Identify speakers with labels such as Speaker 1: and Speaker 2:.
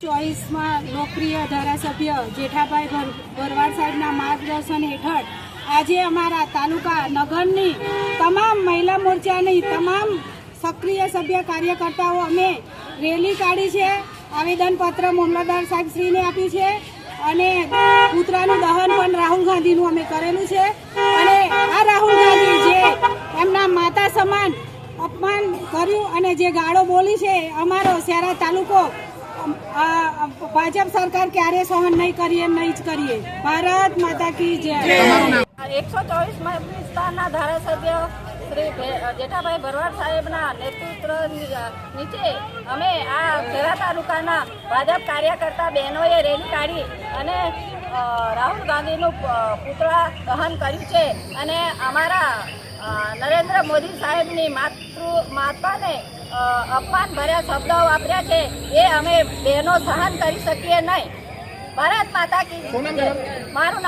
Speaker 1: ચોઈસમાં લોકપ્રિય ધારાસભ્ય જેઠાભાઈ ભર- ભરવાડ સાહેબના માર્ગદર્શન હેઠળ આજે અમારા તાલુકા નગરની તમામ મહિલા મોરચાની તમામ સક્રિય સભ્ય કાર્યકર્તાઓ અમે રેલી કાઢી છે, આવેદનપત્ર મામલતદાર સાહેબ શ્રીને આપી છે અને કૂતરાનું દહન પણ રાહુલ ગાંધીનું અમે કરેલું છે અને આ રાહુલ ગાંધી જે એમના માતા સમાન અપમાન કર્યું અને જે ગાળો બોલી છે, અમારો શહેરા તાલુકો આ ભાજપ સરકાર ક્યારે સહન નહીં કરીએ નહીં જ કરીએ. ભારત માતા કી જય.
Speaker 2: એકસો ચોવીસ વિસ્તારના ધારાસભ્ય શ્રી જેઠાભાઈ ભરવાડ સાહેબના નેતૃત્વ નીચે અમે આ ખેરા તાલુકાના ભાજપ કાર્યકર્તા બહેનોએ રેલી કાઢી અને રાહુલ ગાંધીનું પૂતળા દહન કર્યું છે. અને અમારા નરેન્દ્ર મોદી સાહેબની માતૃ માતાને અપમાન ભર્યા શબ્દો વાપર્યા છે એ અમે બહેનો સહન કરી શકીએ નહીં. ભારત માતા કી મારું